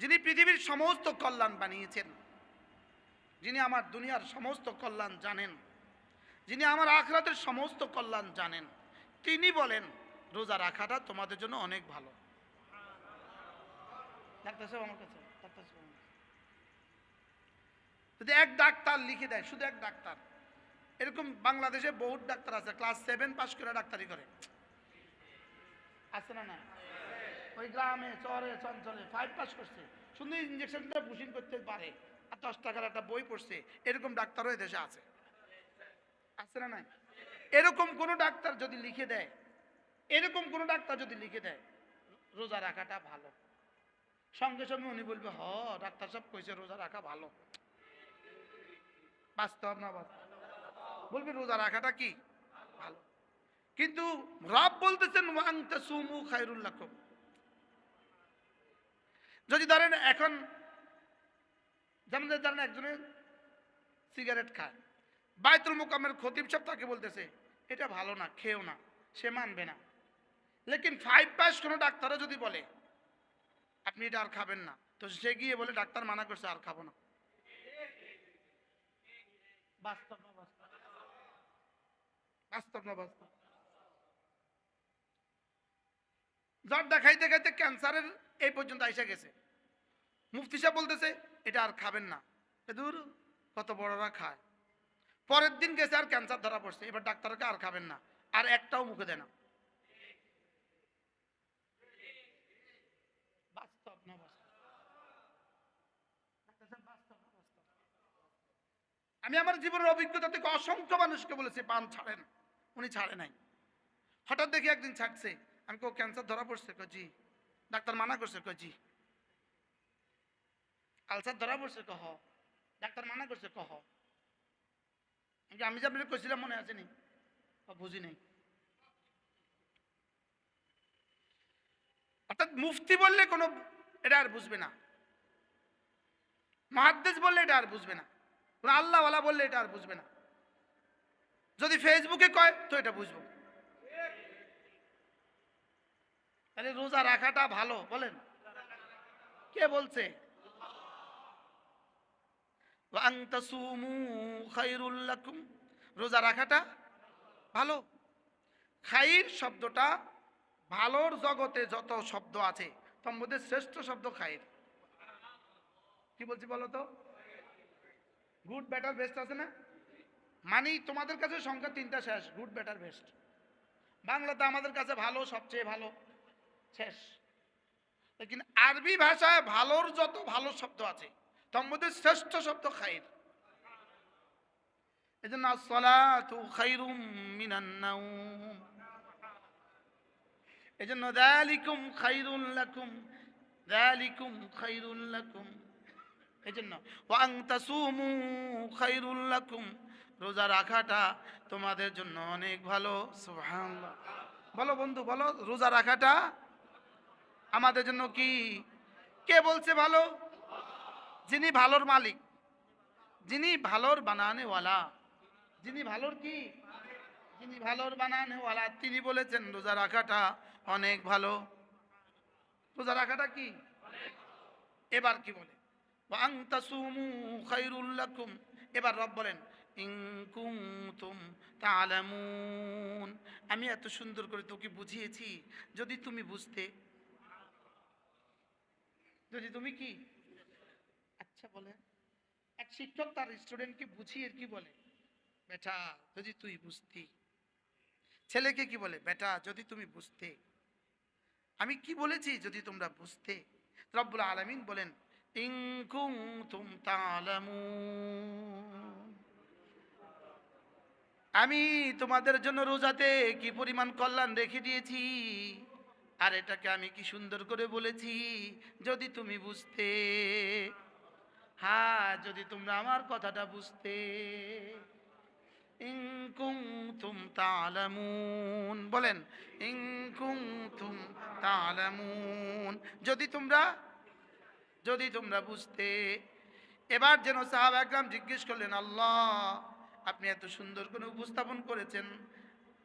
যিনি পৃথিবীর সমস্ত কল্যাণ বানিয়েছেন, যিনি আমার দুনিয়ার সমস্ত কল্যাণ জানেন, যিনি আমার আখরাতের সমস্ত কল্যাণ জানেন, তিনি বলেন, রোজা রাখাটা তোমাদের জন্য অনেক ভালো। ডাক্তার যদি এক ডাক্তার লিখে দেয়, শুধু এক ডাক্তার, এরকম বাংলাদেশে বহুত ডাক্তার আছে, ক্লাস সেভেন পাস করে ডাক্তারি করে। আছে না না ওই গ্রামে চরে চঞ্চলে ফাইভ পাস করছে। শুধু ইঞ্জেকশনটা বুশিং করতে পারে আর দশ টাকার একটা বই পড়ছে এরকম ডাক্তারও দেশে আছে। আছে না নাই? এরকম কোনো ডাক্তার যদি লিখে দেয় এরকম কোনো ডাক্তার যদি লিখে দেয় রোজা রাখাটা ভালো। সঙ্গে সঙ্গে উনি বলবে হ ডাক্তার সাহেব কইছে রোজা রাখা ভালো। বাস্তব না বাস্তব? বলবে রোজা রাখাটা কি? ভালো। কিন্তু রব বলতেছেন ওয়াংতা সুমু খায়রুল্লাকুম যদি ধরেন এখন, যেমন ধরেন একজনে সিগারেট খায়, বাইতুল মোকামের খতিব সব তাকে বলতেছে, এটা ভালো না, খেও না, সে মানবে না। লেকিন ফাইভ পাস কোনো ডাক্তারও যদি বলে, আপনি এটা আর খাবেন না। তো সে গিয়ে বলে, ডাক্তার মানা করছে, আর খাব না। বাস্তব জ্বর দেখাইতে খাইতে ক্যান্সারের এই পর্যন্ত আইসা গেছে। মুফতি সাহেব বলতেছে, এটা আর খাবেন না। দূর, কত বড়রা খায়। পরের দিন গেছে আর ক্যান্সার ধরা পড়ছে, এবার ডাক্তারকে আর খাবেন না, আর একটাও মুখে দেয় না? আমি আমার জীবনের অভিজ্ঞতা থেকে অসংখ্য মানুষকে বলেছি, পান ছাড়েন। উনি ছাড়ে নাই। হঠাৎ দেখি একদিন ছাড়ছে, আমি কেউ ক্যান্সার ধরা পড়ছে? কো ডাক্তার মানা করছে কো আলসার ধরা পড়ছে কহ। ডাক্তার মানা করছে কহ। আমি যে আপনাকে কইছিলাম মনে আছে নি? বুঝি নাই। অর্থাৎ মুফতি বললে কোনো এটা আর বুঝবে না। মহাদ্দেশ বললে এটা আর বুঝবে না। কোনো আল্লাহওয়ালা বললে এটা আর বুঝবে না। যদি ফেসবুকে কয়, তো এটা বুঝব। তাহলে রোজা রাখাটা ভালো, বলেন। কে বলছে? খায়রুল রোজা রাখাটা ভালো। খাইর শব্দটা ভালোর জগতে যত শব্দ আছে, তার মধ্যে শ্রেষ্ঠ শব্দ খাইর। কি বলছি বলো তো? গুড বেটার বেস্ট আছে না? মানে তোমাদের কাছে সংখ্যা তিনটা শেষ গুড বেটার বেস্ট বাংলাতে আমাদের কাছে ভালো সবচেয়ে ভালো, শেষ। লেকিন আরবি ভাষায় ভালোর যত ভালো শব্দ আছে তার শ্রেষ্ঠ শব্দ খাইর। এই জন্য এই জন্য খাইরুল লাকুম এই জন্য ওয়াং রোজা রাখাটা তোমাদের জন্য অনেক ভালো বলো বন্ধু, বলো, রোজা রাখাটা আমাদের জন্য কি? কে বলছে ভালো? যিনি ভালোর মালিক, যিনি ভালোর বানানেওয়ালা। যিনি ভালোর কি? যিনি ভালোর বানানেওয়ালা, তিনি বলেছেন, রোজা রাখাটা অনেক ভালো। রোজা রাখাটা কি? এবার কি বলে? এবার রব বলেন আমি এত সুন্দর করে তোকে বুঝিয়েছি, যদি তুমি বুঝতে। যদি তুমি কি? আচ্ছা বলে। এক শিক্ষক তার স্টুডেন্টকে বুঝিয়ে কি বলে? বেটা, যদি তুই বুঝতি। ছেলেকে কি বলে? বেটা, যদি তুমি বুঝতে। আমি কি বলেছি যদি তোমরা বুঝতে? রব্বুল আলামিন বলেন আমি তোমাদের জন্য রোজাতে কি পরিমাণ কল্যাণ রেখে দিয়েছি? আর এটাকে আমি কি সুন্দর করে বলেছি যদি তুমি বুঝতে? হ্যাঁ যদি তোমরা আমার কথাটা বুঝতে। ইন কুনতুম তা'লামুন, বলেন, ইন কুনতুম তা'লামুন, যদি তোমরা যদি তোমরা বুঝতে। এবার যেন সাহাব একরাম জিজ্ঞেস করলেন, আল্লাহ, আপনি এত সুন্দর করে উপস্থাপন করেছেন,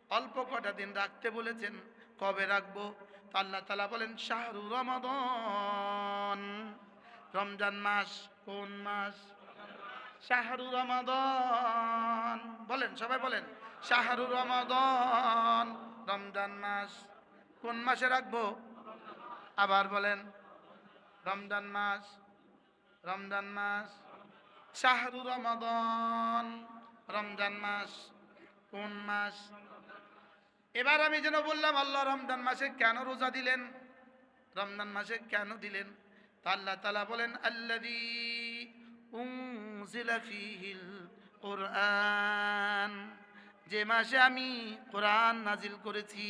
অল্প কটা দিন রাখতে বলেছেন, কবে রাখব? তো আল্লাহ তালা বলেন, শাহরু রমাদন, রমজান মাস। কোন মাস? শাহরু রমাদন। বলেন, সবাই বলেন, শাহরু রমাদন, রমজান মাস। কোন মাসে রাখব? আবার বলেন, রমজান মাস রমজান মাস। শাহরু রমাদন, রমজান মাস, কোন মাস? এবার আমি যেন বললাম, আল্লাহ রমজান মাসে কেন রোজা দিলেন? রমজান মাসে কেন দিলেন? আল্লাহ তালা বলেন আল্লাদি কোরআন। যে মাসে আমি কোরআন নাজিল করেছি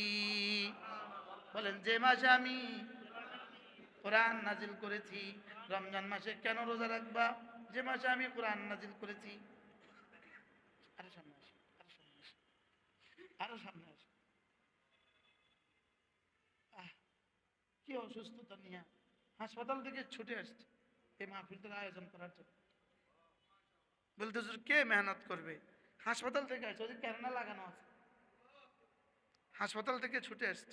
বলেন যে মাসে আমি কোরআন নাজিল করেছি রমজান মাসে কেন রোজা রাখবা? যে মাসে আমি কোরআন নাজিল করেছি। আরও সামনে আরও সামনে আহ, কি অসুস্থতা নিয়ে। হাসপাতাল থেকে ছুটে আসছে। এই মাহফিলটার আয়োজন করার জন্য। বলতে কে মেহনত করবে? হাসপাতাল থেকে আসছে। ওদের ক্যারেনা লাগানো আছে। হাসপাতাল থেকে ছুটে আসছে।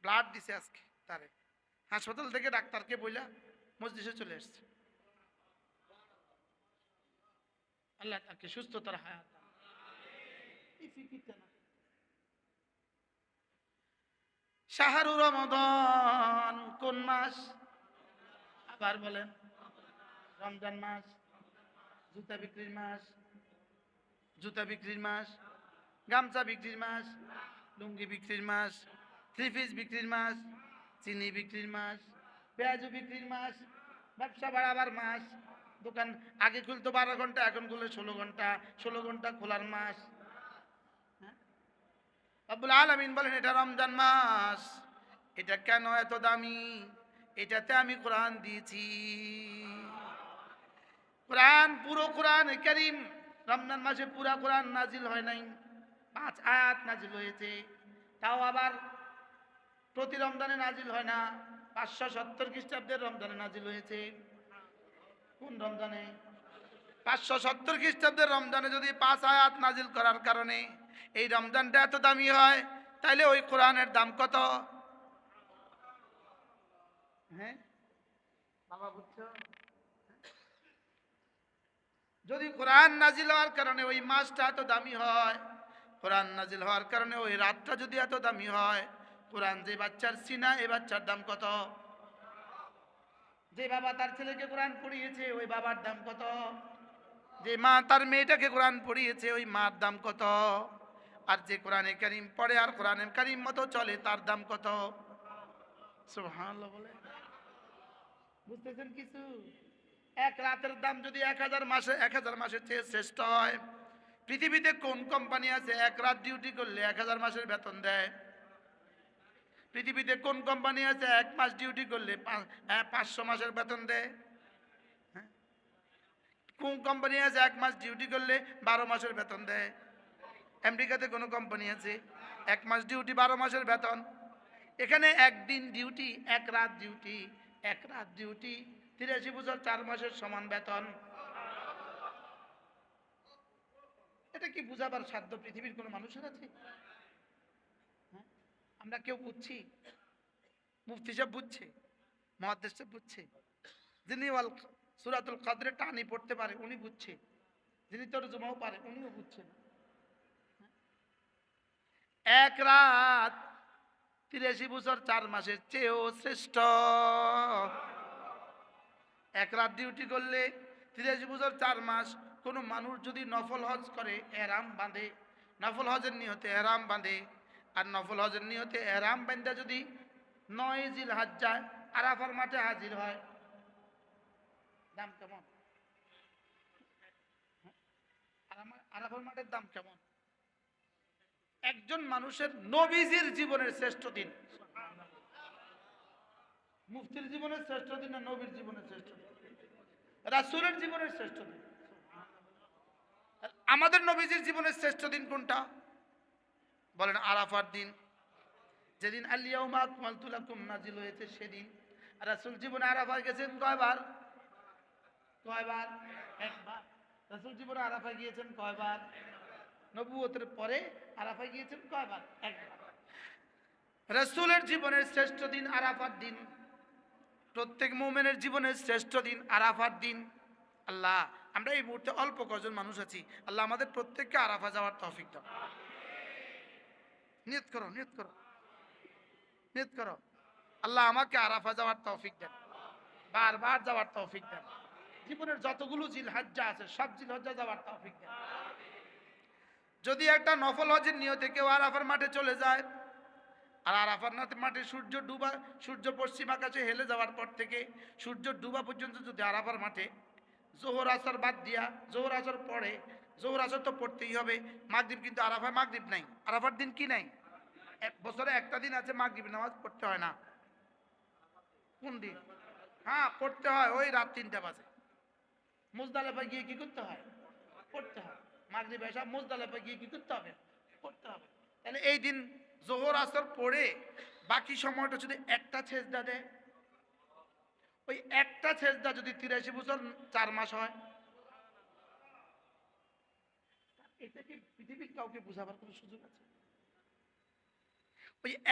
ব্লাড দিছে আজকে তারে। হাসপাতাল থেকে ডাক্তারকে বইলা মসজিদে চলে আসছে। আল্লাহ তাকে সুস্থতার হায়াত। এই ফিকিরটা না। শাহরু রমদান কোন মাস আবার বলেন রমজান মাস, জুতা বিক্রির মাস, জুতা বিক্রির মাস, গামছা বিক্রির মাস, লুঙ্গি বিক্রির মাস, থ্রি পিস বিক্রির মাস, চিনি বিক্রির মাস, পেঁয়াজু বিক্রির মাস, ব্যবসা বাড়াবার মাস, দোকান আগে খুলতো বারো ঘণ্টা, এখন খুলে ষোলো ঘণ্টা ষোলো ঘণ্টা খোলার মাস? আব্বুল আলমিন বলেন, এটা রমজান মাস। এটা কেন এত দামি? এটাতে আমি কোরআন দিয়েছি। কোরআন, পুরো কোরআন করিম। রমজান মাসে পুরা কোরআন নাজিল হয় নাই। পাঁচ আয়াত নাজিল হয়েছে। তাও আবার প্রতি রমজানে নাজিল হয় না। পাঁচশো সত্তর খ্রিস্টাব্দের রমজানে নাজিল হয়েছে। কোন রমজানে? পাঁচশো সত্তর খ্রিস্টাব্দের রমজানে যদি পাঁচ আয়াত নাজিল করার কারণে এই রমজানটা এত দামি হয় তাইলে ওই কোরআনের দাম কত? হ্যাঁ? বাবা বুঝছ? যদি কোরআন নাজিল হওয়ার কারণে ওই মাসটা এত দামি হয় কোরআন নাজিল হওয়ার কারণে ওই রাতটা যদি এত দামি হয় কোরআন যে বাচ্চার সিনা এই বাচ্চার দাম কত? যে বাবা তার ছেলেকে কোরআন পড়িয়েছে ওই বাবার দাম কত? যে মা তার মেয়েটাকে কোরআন পড়িয়েছে, ওই মার দাম কত? আর যে কোরআনে কারিম পড়ে আর কোরআনের কারিম মতো চলে, তার দাম কত? বলে। বুঝতেছেন কিছু? এক রাতের দাম যদি এক হাজার মাসে, এক হাজার মাসের চেয়ে শ্রেষ্ঠ হয়, পৃথিবীতে কোন কোম্পানি আছে এক রাত ডিউটি করলে এক হাজার মাসের বেতন দেয়? পৃথিবীতে কোন কোম্পানি আছে এক মাস ডিউটি করলে পাঁচ- পাঁচশো মাসের বেতন দেয়? কোন কোম্পানি আছে এক মাস ডিউটি করলে বারো মাসের বেতন দেয়? আমেরিকাতে কোনো কোম্পানি আছে? এক মাস ডিউটি বারো মাসের বেতন। এখানে একদিন ডিউটি এক রাত ডিউটি এক রাত ডিউটি তিরাশি বছর চার মাসের সমান বেতন। এটা কি বুঝাবার সাধ্য পৃথিবীর কোনো মানুষের আছে? হ্যাঁ? আমরা কেউ বুঝছি? মুফতি সাহেব বুঝছে? মহাদেশ বুঝছে? যিনি সুরাতুল কাদরে টানি পড়তে পারে, উনি বুঝছে। যিনি তর্জমাও পারে, উনিও বুঝছেন? এক রাত তিরাশি বছর চার মাসের চেয়েও শ্রেষ্ঠ। এক রাত ডিউটি করলে তিরাশি বছর চার মাস কোনো মানুষ যদি নফল হজ করে এরাম বাঁধে। নফল হজের নিহতে এরাম বাঁধে। আর নফল হজের নিয়তে এরাম বান্ধা যদি নয় জিল হাজ যায় আরাফার মাঠে হাজির হয় দাম কেমন? মাঠের দাম কেমন? একজন মানুষের নবীজির জীবনের শ্রেষ্ঠ দিন। মুফতির জীবনের শ্রেষ্ঠ দিন না নবীর জীবনের শ্রেষ্ঠ দিন? রাসূলের জীবনের শ্রেষ্ঠ দিন। আমাদের নবীজির জীবনের শ্রেষ্ঠ দিন কোনটা? বলেন আরাফার দিন। যেদিন আলিয়াউমা আকমালতু লাকুম নাজিল হয়েছে সেদিন। রাসূল জীবনে আরাফা গেছেন কয়বার? কয়বার? রাসূল জীবনে আরাফায় গিয়েছেন কয়বার? নবুয়তের পরে আরাফায় গিয়েছেন কয়বার? একবার। জীবনের শ্রেষ্ঠ দিন আরাফার দিন। প্রত্যেক মোমেনের জীবনের শ্রেষ্ঠ দিন আরাফার দিন। আল্লাহ, আমরা এই মুহূর্তে অল্প কজন মানুষ আছি। আল্লাহ আমাদের প্রত্যেককে আরাফা যাওয়ার তৌফিক দাও। নিয়ত করো নিয়ত করো। নিয়ত করো। আল্লাহ আমাকে আরাফা যাওয়ার তৌফিক দেন। বারবার যাওয়ার তৌফিক দেন। জীবনের যতগুলো জিলহাজ্জা আছে, সব জিলহজ্জা যাওয়ার তৌফিক যদি একটা নফল হজের নিয়তে কেউ আরাফার মাঠে চলে যায়, আর আরাফার মাঠে সূর্য ডুবা, সূর্য পশ্চিম আকাশে হেলে যাওয়ার পর থেকে সূর্য ডুবা পর্যন্ত যদি আরাফার মাঠে, জোহর আসর বাদ দিয়া, জোহর আসর পড়ে, জোহর আসর তো পড়তেই হবে, মাগরিব কিন্তু আরাফায় মাগরিব নাই। আরাফার দিন কি নাই? এক বছরে একটা দিন আছে মাগরিব, নামাজ পড়তে হয় না। কোন দিন? হ্যাঁ পড়তে হয়, ওই রাত তিনটা বাজে। মুজদালেফা গিয়ে কি করতে হয়? পড়তে হয় মাগরিব এসা মুজদালেফা গিয়ে কি করতে হবে? পড়তে হবে। তাহলে এই দিন জোহর, আসর পড়ে বাকি সময়টা যদি একটা ছেজদা দেয়? ওই একটা ছেজদা যদি তিরাশি বছর, চার মাস হয়?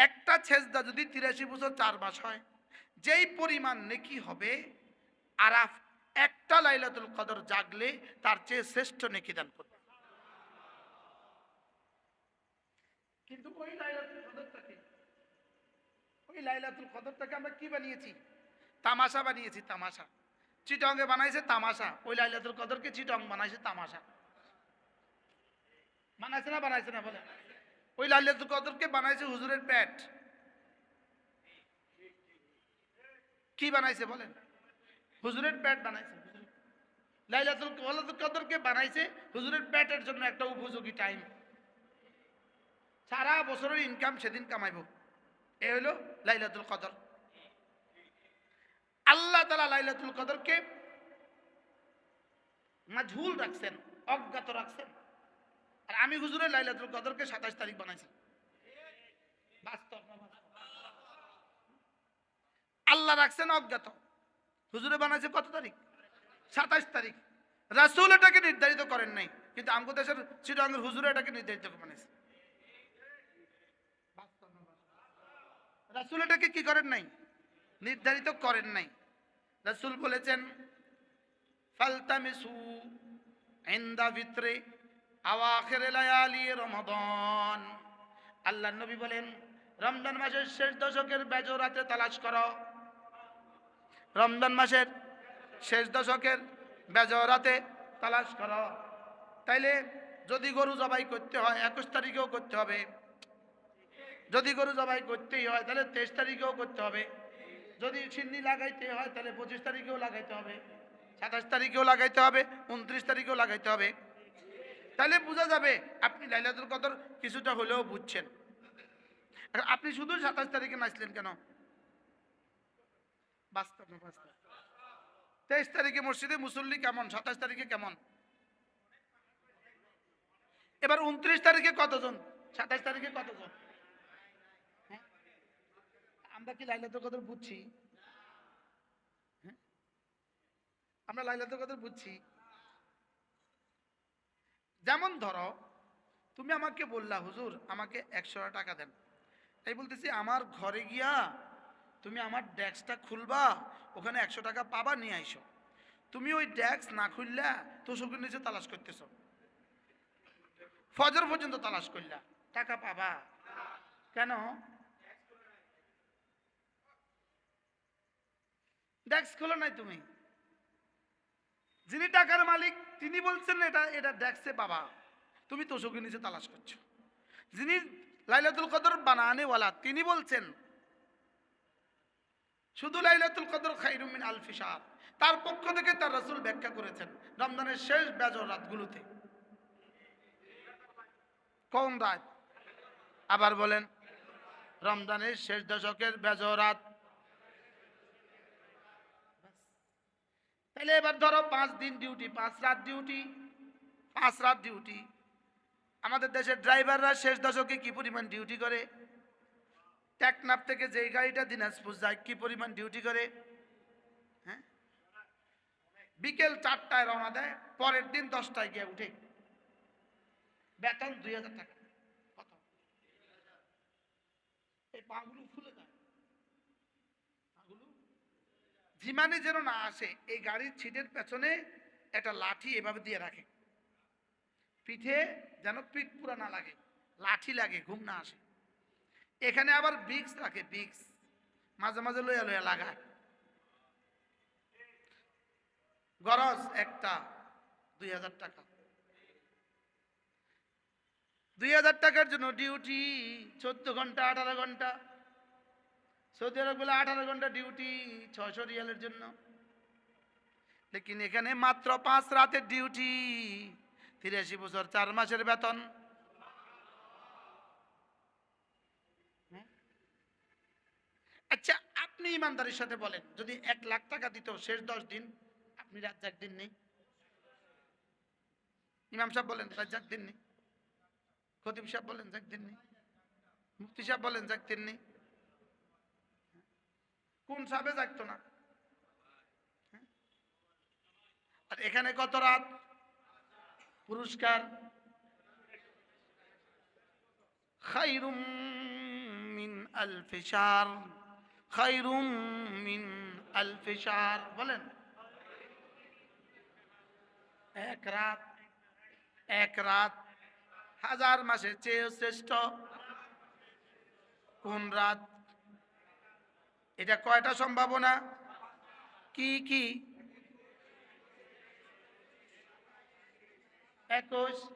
একটা যদি তিরাশি বছর, চার মাস হয়, যেই পরিমাণ নেকি হবে, আরাফ একটা লাইলাতুল কদর জাগলে তার চেয়ে শ্রেষ্ঠ নেকি দান করবে। কিন্তু ওই লাইলাতুল কদরটাকে, ওই লাইলাতুল কদরটাকে আমরা কি বানিয়েছি? তামাশা বানিয়েছি, তামাশা। চিটংয়ে বানাইছে তামাশা। ওই লাইলাতুল কদরকে চিটং বানাইছে তামাশা। বানাইছে না বানাইছে না বলে ওই লাইলাতুল কদরকে বানাইছে হুজুরের প্যাট কি বানাইছে বলেন? হুজুরের প্যাট বানাইছে। লাইলাতুল লাইলাতুল কদরকে বানাইছে, হুজুরের প্যাটের জন্য একটা উপযোগী টাইম সারা বছরের ইনকাম সেদিন কামাইব। এ হলো লাইলাতুল কদর। আল্লাহ তালা লাইলাতুল কদরকে মাঝুল রাখছেন, অজ্ঞাত রাখছেন। আর আমি হুজুরের লাইলাতুল কদরকে সাতাশ তারিখ বানাইছি। বাস্তব? আল্লাহ রাখছেন অজ্ঞাত। হুজুরে বানাইছে কত তারিখ? সাতাশ তারিখ। রাসুল এটাকে নির্ধারিত করেন নাই, কিন্তু আমগো দেশের চিটাঙ্গের হুজুরে এটাকে নির্ধারিত বানাইছে রাসুল এটাকে কি করেন নাই? নির্ধারিত করেন নাই। রাসুল বলেছেন, ফালতামিসু ইন্দা ভিতরে আওয়াখের লায়ালি রমাদান। আল্লাহ নবী বলেন, রমজান মাসের শেষ দশকের বেজো রাতে তালাশ করো। রমজান মাসের শেষ দশকের বেজো রাতে তালাশ করো। তাইলে যদি গরু জবাই করতে হয়, একুশ তারিখেও করতে হবে। যদি গরু জবাই করতেই হয়, তাহলে তেইশ তারিখেও করতে হবে। যদি সিন্নি লাগাইতে হয়, তাহলে পঁচিশ তারিখেও লাগাইতে হবে। সাতাশ তারিখেও লাগাইতে হবে, উনত্রিশ তারিখেও লাগাইতে হবে। তাহলে বোঝা যাবে, আপনি লাইলাতুল কদর কিছুটা হলেও বুঝছেন। আপনি শুধু সাতাশ তারিখে নাচলেন কেন? বাস্তব না বাস্তব? তেইশ তারিখে মসজিদে, মুসল্লি কেমন? সাতাশ তারিখে কেমন? এবার উনত্রিশ তারিখে কতজন? সাতাশ তারিখে কতজন? হ্যাঁ? আমরা কি লাইলাতুল কদর বুঝছি? হ্যাঁ? আমরা লাইলাতুল কদর বুঝছি। যেমন ধরো, তুমি আমাকে বললা, হুজুর, আমাকে একশো টাকা দেন। তাই বলতেছি, আমার ঘরে গিয়া তুমি আমার ডেস্কটা খুলবা, ওখানে একশো টাকা পাবা, নিয়ে আইসো। তুমি ওই ডেস্ক না খুললা তো সুখের নিচে তালাশ করতেছ। ফজর পর্যন্ত তালাশ করলা, টাকা পাবা। কেন? ডেস্ক খোলো নাই তুমি। যিনি টাকার মালিক, তিনি বলছেন এটা এটা ডেস্কে পাবা। তুমি তোষকের নিচে তালাশ করছ। যিনি লাইলাতুল কদর বানানেওয়ালা, তিনি বলছেন শুধু লাইলাতুল কদর খাইরুমিন আলফি শাহ তার পক্ষ থেকে তার রাসূল ব্যাখ্যা করেছেন রমজানের শেষ বেজর রাতগুলোতে। কোন রাত? আবার বলেন, রমজানের শেষ দশকের বেজর রাত। তাহলে এবার ধরো পাঁচ দিন ডিউটি, পাঁচ রাত ডিউটি, পাঁচ রাত ডিউটি। আমাদের দেশের ড্রাইভাররা শেষ দশকে কি পরিমাণ ডিউটি করে? টেকনাফ থেকে যেই গাড়িটা দিনাজপুর যায়, কি পরিমাণ ডিউটি করে? হ্যাঁ? বিকেল চারটায় রওনা দেয়, পরের দিন দশটায় গিয়ে উঠে। বেতন দুই হাজার টাকা। কত? এই পাগুলো ফুলে যায় যেন না আসে, এই গাড়ির ছিটের পেছনে একটা লাঠি এভাবে দিয়ে রাখে। পিঠে যেন পিঠ পুরা না লাগে, লাঠি লাগে, ঘুম না আসে। এখানে আবার বিক্স রাখে বিক্স। মাঝে মাঝে লইয়া লইয়া লাগায়। গরজ একটা, দুই হাজার টাকা। দুই হাজার টাকার জন্য ডিউটি, চোদ্দ ঘণ্টা, আঠারো ঘণ্টা। সৌদি আরব বলে আঠারো ঘণ্টা ডিউটি, ছয়শো রিয়ালের জন্য। লেকিন এখানে মাত্র পাঁচ রাতের ডিউটি, তিরাশি বছর, চার মাসের বেতন। আচ্ছা আপনি ইমানদারির সাথে বলেন, যদি এক লাখ টাকা দিত শেষ দশ দিন, আপনি রাজ্জাক দিন নেই ইমাম সাহেব বলেন, রাজ্জাক দিন নেই খতিব সাহেব বলেন যাক দিন নেই মুফতি সাহেব বলেন যাক দিন নেই কোন সাবে জাগতো না? আর এখানে কত রাত? পুরস্কার? খাইরুম মিন আলফিসার খাইরুম মিন আলফিসার বলেন। এক রাত এক রাত, হাজার মাসের চেয়ে শ্রেষ্ঠ। কোন রাত? এটা কয়টা সম্ভাবনা? কি কি? একুশ।